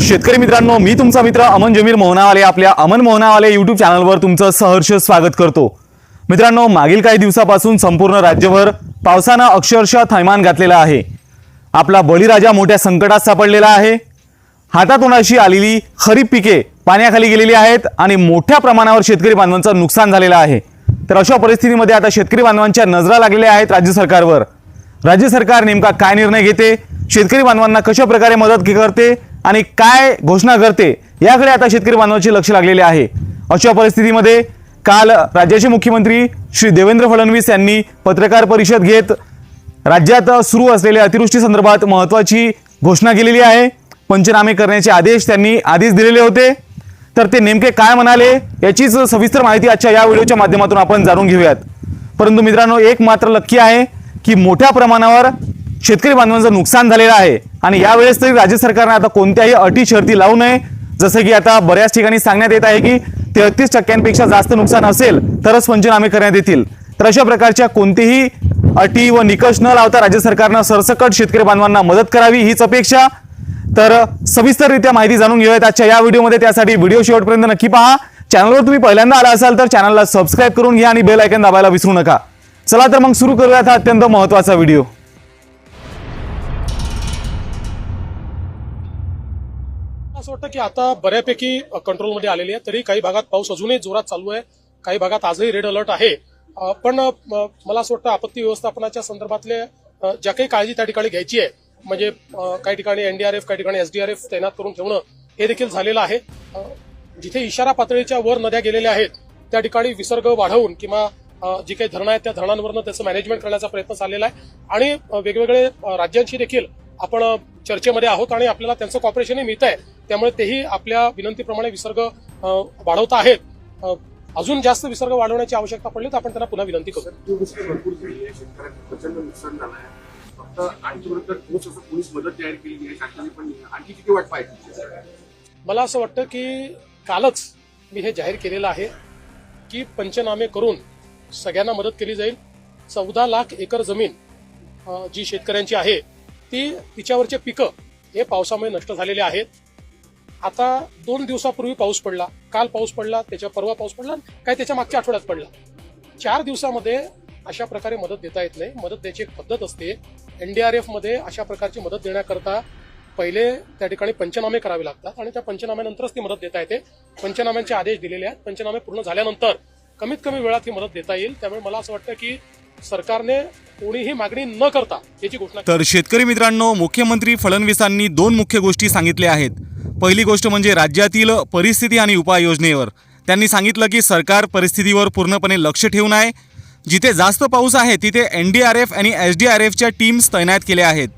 शेतकरी मित्रांनो मी तुमचा मित्र अमन जमीर मोहनावाले आपल्या अमन मोहनावाले यूट्यूब चॅनलवर तुमचं सहर्ष स्वागत करतो. मित्रांनो मागील काही दिवसापासून संपूर्ण राज्यभर पावसानं अक्षरशः थैमान घातलेला आहे. आपला बळीराजा मोठ्या संकटात सापडलेला आहे. हातातोंडाशी आलेली खरीप पिके पाण्याखाली गेलेली आहेत आणि मोठ्या प्रमाणावर शेतकरी बांधवांचं नुकसान झालेलं आहे. तर अशा परिस्थितीमध्ये आता शेतकरी बांधवांच्या नजरा लागलेल्या आहेत राज्य सरकारवर. राज्य सरकार नेमका काय निर्णय घेते? शेतकरी बांधवांना कशा प्रकारे मदत करते? आणि काय घोषणा करते याकडे आता शेतकरी बांधवांचे लक्ष लागलेले आहे. अशा परिस्थितीमध्ये काल राज्याचे मुख्यमंत्री श्री देवेंद्र फडणवीस यांनी पत्रकार परिषद घेत राज्यात सुरू असलेल्या अतिवृष्टी संदर्भात महत्त्वाची घोषणा केलेली आहे. पंचनामे करण्याचे आदेश त्यांनी आधीच दिलेले होते. तर ते नेमके काय म्हणाले याचीच सविस्तर माहिती आजच्या या व्हिडिओच्या माध्यमातून आपण जाणून घेऊयात. परंतु मित्रांनो एक मात्र लक्की आहे की मोठ्या प्रमाणावर शेतकरी बांधवांचं नुकसान झालेलं आहे. आणि यावेळेस तरी राज्य सरकारने आता कोणत्याही अटी शर्ती लावू नये. जसं की आता बऱ्याच ठिकाणी सांगण्यात येत आहे की तेहतीस टक्क्यांपेक्षा जास्त नुकसान असेल तरच पंचनामे करण्यात येतील. तर अशा प्रकारच्या कोणतेही अटी व निकष न लावता राज्य सरकारनं सरसकट शेतकरी बांधवांना मदत करावी हीच अपेक्षा. तर सविस्तररित्या माहिती जाणून घेऊयात आजच्या या व्हिडिओमध्ये. त्यासाठी व्हिडिओ शेवटपर्यंत नक्की पहा. चॅनलवर तुम्ही पहिल्यांदा आला असाल तर चॅनलला सबस्क्राईब करून घ्या आणि बेल आयकन दाबायला विसरू नका. चला तर मग सुरू करूयात हा अत्यंत महत्त्वाचा व्हिडिओ. वाटतं की आता बऱ्यापैकी कंट्रोलमध्ये आलेली आहे तरी काही भागात पाऊस अजूनही जोरात चालू आहे काही भागात आजही रेड अलर्ट आहे. पण मला असं वाटतं आपत्ती व्यवस्थापनाच्या संदर्भातले ज्या काही काळजी त्या ठिकाणी घ्यायची आहे म्हणजे काही ठिकाणी एनडीआरएफ काही ठिकाणी एसडीआरएफ तैनात करून ठेवणं हे देखील झालेलं आहे. जिथे इशारा पातळीच्या वर नद्या गेलेल्या आहेत त्या ठिकाणी विसर्ग वाढवून किंवा जी काही धरणं आहेत त्या धरणांवरनं त्याचं मॅनेजमेंट करण्याचा प्रयत्न चाललेला आहे. आणि वेगवेगळे राज्यांशी देखील आपण चर्चेमध्ये आहोत आणि आपल्याला त्यांचं कॉपरेशनही मिळत आहे त्यामुळे तेही आपल्या विनंतीप्रमाणे विसर्ग वाढवत आहेत. अजून जास्त विसर्ग वाढवण्याची आवश्यकता पडली तर आपण त्यांना पुन्हा विनंती करू. अतिवृष्टी भरपूर झाली आहे. शेतकऱ्यांचं प्रचंड नुकसान झालं आहे. फक्त आणखी बरोबर ठोस असं पोलीस मदत जाहीर केली आहे शासनाने पण आणखी किती वाट पाहिजे मला असं वाटतं की कालच मी हे जाहीर केलेलं आहे की पंचनामे करून सगळ्यांना मदत केली जाईल. चौदा लाख एकर जमीन जी शेतकऱ्यांची आहे ती तिच्यावरचे पिकं हे पावसामुळे नष्ट झालेले आहेत. आता दोन दिवसापूर्वी पाऊस पडला. काल पाऊस पडला त्याच्या परवा पाऊस पडला काय त्याच्या मागच्या आठवड्यात पडला. चार दिवसामध्ये अशा प्रकारे मदत देता येत नाही. मदत द्यायची एक पद्धत असते. एनडीआरएफमध्ये अशा प्रकारची मदत देण्याकरता पहिले त्या ठिकाणी पंचनामे करावे लागतात आणि त्या पंचनाम्यानंतरच ती मदत देता येते. पंचनाम्यांचे आदेश दिलेले आहेत. पंचनामे पूर्ण झाल्यानंतर कमीत कमी वेळात ही मदत देता येईल. त्यामुळे मला असं वाटतं की सरकारने कोणीही मागणी न करता याची घोषणा तर शेतकरी मित्रांनो मुख्यमंत्री फडणवीसांनी दोन मुख्य गोष्टी सांगितल्या आहेत. पहिली गोष्ट म्हणजे राज्यातील परिस्थिती आणि उपाययोजनेवर. त्यांनी सांगितलं की सरकार परिस्थितीवर पूर्णपणे लक्ष ठेवून आहे. जिथे जास्त पाऊस आहे तिथे एन डी आर एफ आणि एस डी आर एफच्या टीम्स तैनात केल्या आहेत.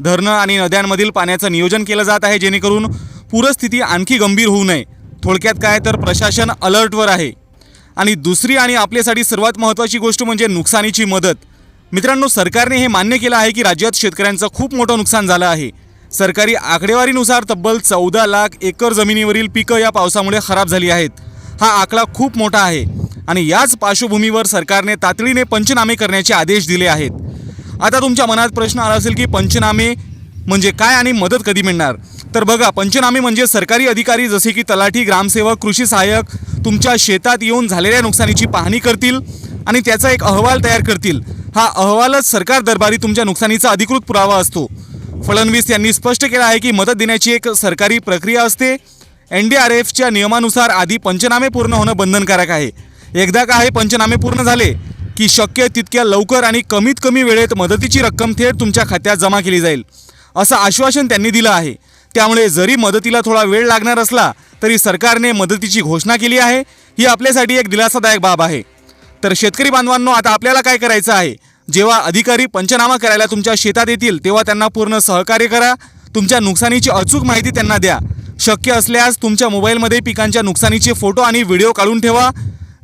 धरणं आणि नद्यांमधील पाण्याचं नियोजन केलं जात आहे जेणेकरून पूरस्थिती आणखी गंभीर होऊ नये. थोडक्यात काय तर प्रशासन अलर्टवर आहे. आणि दुसरी आणि आपल्यासाठी सर्वात महत्त्वाची गोष्ट म्हणजे नुकसानीची मदत. मित्रांनो सरकारने हे मान्य केलं आहे की राज्यात शेतकऱ्यांचं खूप मोठं नुकसान झालं आहे. सरकारी आकडेवारीनुसार तब्बल चौदा लाख एकर जमिनीवरील पिकं या पावसामुळे खराब झाली आहेत. हा आकडा खूप मोठा आहे आणि याच पार्श्वभूमीवर सरकारने तातडीने पंचनामे करण्याचे आदेश दिले आहेत. आता तुमच्या मनात प्रश्न आला असेल की पंचनामे म्हणजे काय आणि मदत कधी मिळणार? तर बघा पंचनामे म्हणजे सरकारी अधिकारी जसे की तलाठी ग्रामसेवक कृषी सहाय्यक तुमच्या शेतात येऊन झालेल्या नुकसानीची पाहणी करतील आणि त्याचा एक अहवाल तयार करतील. हा अहवालच सरकार दरबारी तुमच्या नुकसानीचा अधिकृत पुरावा असतो. फडणवीस यांनी स्पष्ट केलं आहे की मदत देण्याची एक सरकारी प्रक्रिया असते. एन डी आर एफच्या नियमानुसार आधी पंचनामे पूर्ण होणं बंधनकारक आहे. एकदा का हे पंचनामे पूर्ण झाले की शक्य तितक्या लवकर आणि कमीत कमी वेळेत मदतीची रक्कम थेट तुमच्या खात्यात जमा केली जाईल. असं आश्वासन त्यांनी दिलं आहे. त्यामुळे जरी मदतीला थोडा वेळ लागणार असला तरी सरकारने मदतीची घोषणा केली आहे. ही आपल्यासाठी एक दिलासादायक बाब आहे. तर शेतकरी बांधवांनो आता आपल्याला काय करायचं आहे? जेव्हा अधिकारी पंचनामा करायला तुमच्या शेतात येतील तेव्हा त्यांना पूर्ण सहकार्य करा. तुमच्या नुकसानीची अचूक माहिती त्यांना द्या. शक्य असल्यास तुमच्या मोबाईलमध्ये पिकांच्या नुकसानीचे फोटो आणि व्हिडिओ काढून ठेवा.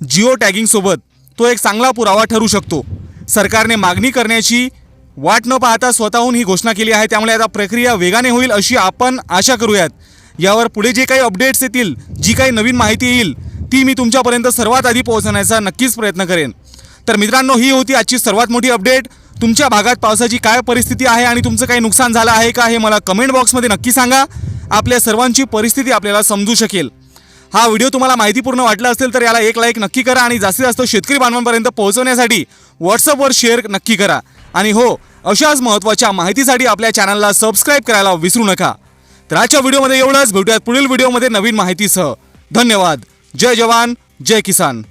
जिओ टॅगिंगसोबत तो एक चांगला पुरावा ठरू शकतो. सरकारने मागणी करण्याची वाट न पाहता स्वतःहून ही घोषणा केली आहे. त्यामुळे आता प्रक्रिया वेगाने होईल अशी आपण आशा करूयात. यावर पुढे जे काही अपडेट्स येतील जी काही नवीन माहिती येईल ती मी तुमच्यापर्यंत सर्वात आधी पोहोचवण्याचा नक्कीच प्रयत्न करेन. तर मित्रांनो ही होती आजची सर्वात मोठी अपडेट तुमच्या भागात पावसाची काय परिस्थिती आहे आणि तुमचं काही नुकसान झालं आहे का हे मला कमेंट बॉक्समध्ये नक्की सांगा. आपल्या सर्वांची परिस्थिती आपल्याला समजू शकेल. हा व्हिडिओ तुम्हाला माहितीपूर्ण वाटला असेल तर याला एक लाईक नक्की करा आणि जास्तीत जास्त शेतकरी बांधवांपर्यंत पोहोचवण्यासाठी व्हॉट्सअपवर शेअर नक्की करा. आणि हो अशाच महत्त्वाच्या माहितीसाठी आपल्या चॅनलला सबस्क्राईब करायला विसरू नका. तर आजच्या व्हिडिओमध्ये एवढंच. भेटूयात पुढील व्हिडिओमध्ये नवीन माहितीसह. धन्यवाद. जय जवान. जय किसान.